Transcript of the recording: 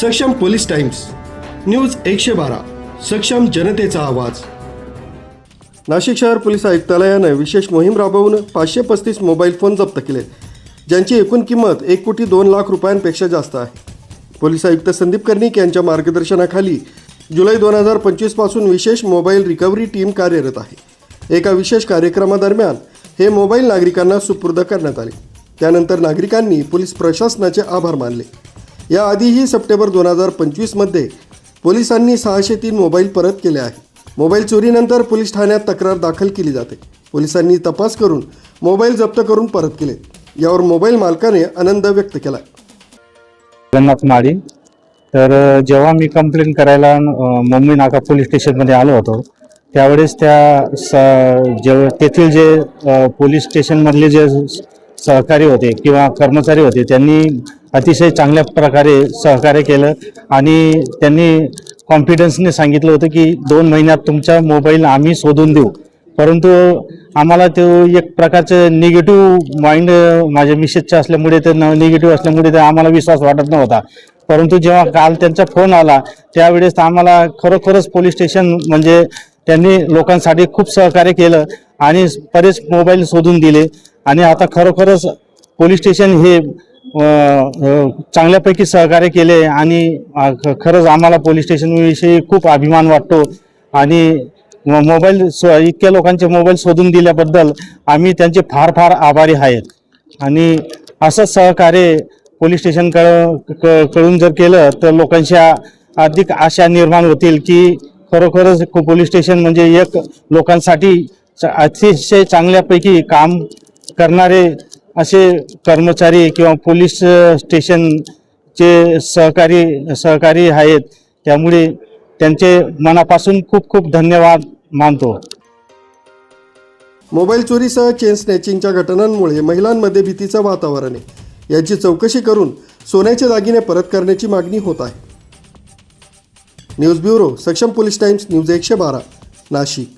सक्षम Police Times news एकशे बारा सक्षम जनतेचा आवाज. नाशिक शहर पोलीस आयुक्तालयानं विशेष मोहीम राबवून पाचशे पस्तीस मोबाईल फोन जप्त केले. ज्यांची एकूण किंमत एक कोटी दोन लाख रुपयांपेक्षा जास्त आहे. पोलीस आयुक्त संदीप कर्णिक यांच्या मार्गदर्शनाखाली जुलै दोन हजार पंचवीसपासून विशेष मोबाईल रिकव्हरी टीम कार्यरत आहे. एका विशेष कार्यक्रमादरम्यान हे मोबाईल नागरिकांना सुपूर्द करण्यात आले. त्यानंतर नागरिकांनी पोलीस प्रशासनाचे आभार मानले. याआधीही सप्टेंबर दोन हजार पंचवीसमध्ये पोलिसांनी सहाशे तीन मोबाईल परत केले आहे मोबाईल चोरीनंतर पोलीस ठाण्यात तक्रार दाखल केली जाते. पोलिसांनी तपास करून मोबाईल जप्त करून परत केले. यावर मोबाईल मालकाने आनंद व्यक्त केला. जगन्नाथ माळी. तर जेव्हा मी कंप्लेंट करायला मुंबई नाका पोलीस स्टेशनमध्ये आलो होतो त्यावेळेस त्या स जे तेथील जे पोलीस स्टेशनमधले जे सहकारी होते किंवा कर्मचारी होते त्यांनी अतिशय चांगल्या प्रकारे सहकार्य केलं आणि त्यांनी कॉन्फिडन्सने सांगितलं होतं की दोन महिन्यात तुमचा मोबाईल आम्ही शोधून देऊ. परंतु आम्हाला तो एक प्रकारचं निगेटिव्ह माइंड माझ्या मिसेसचं असल्यामुळे ते निगेटिव्ह असल्यामुळे ते आम्हाला विश्वास वाटत नव्हता. परंतु जेव्हा काल त्यांचा फोन आला त्यावेळेस आम्हाला खरोखरच पोलीस स्टेशन म्हणजे त्यांनी लोकांसाठी खूप सहकार्य केलं आणि बरेच मोबाईल शोधून दिले. आणि आता खरोखरच पोलीस स्टेशन हे चांगल्यापैकी सहकार्य केले आणि ख- खरंच आम्हाला पोलीस स्टेशनविषयी खूप अभिमान वाटतो. आणि मोबाईल इतक्या लोकांचे मोबाईल शोधून दिल्याबद्दल आम्ही त्यांचे फार फार आभारी आहेत. आणि असं सहकार्य पोलीस स्टेशनकडून जर केलं तर लोकांच्या अधिक आशा निर्माण होतील की खरोखरच पोलीस स्टेशन म्हणजे एक लोकांसाठी च- अतिशय चांगल्यापैकी काम करणारे असे कर्मचारी किंवा पोलीस स्टेशनचे सहकारी सहकारी आहेत. त्यामुळे त्यांचे मनापासून खूप खूप धन्यवाद मानतो. मोबाईल चोरीसह चेन स्नॅचिंगच्या घटनांमुळे महिलांमध्ये भीतीचं वातावरण आहे. याची चौकशी करून सोन्याचे दागिने परत करण्याची मागणी होत आहे. News bureau Saksham Police Times News एकशे बारा नाशिक.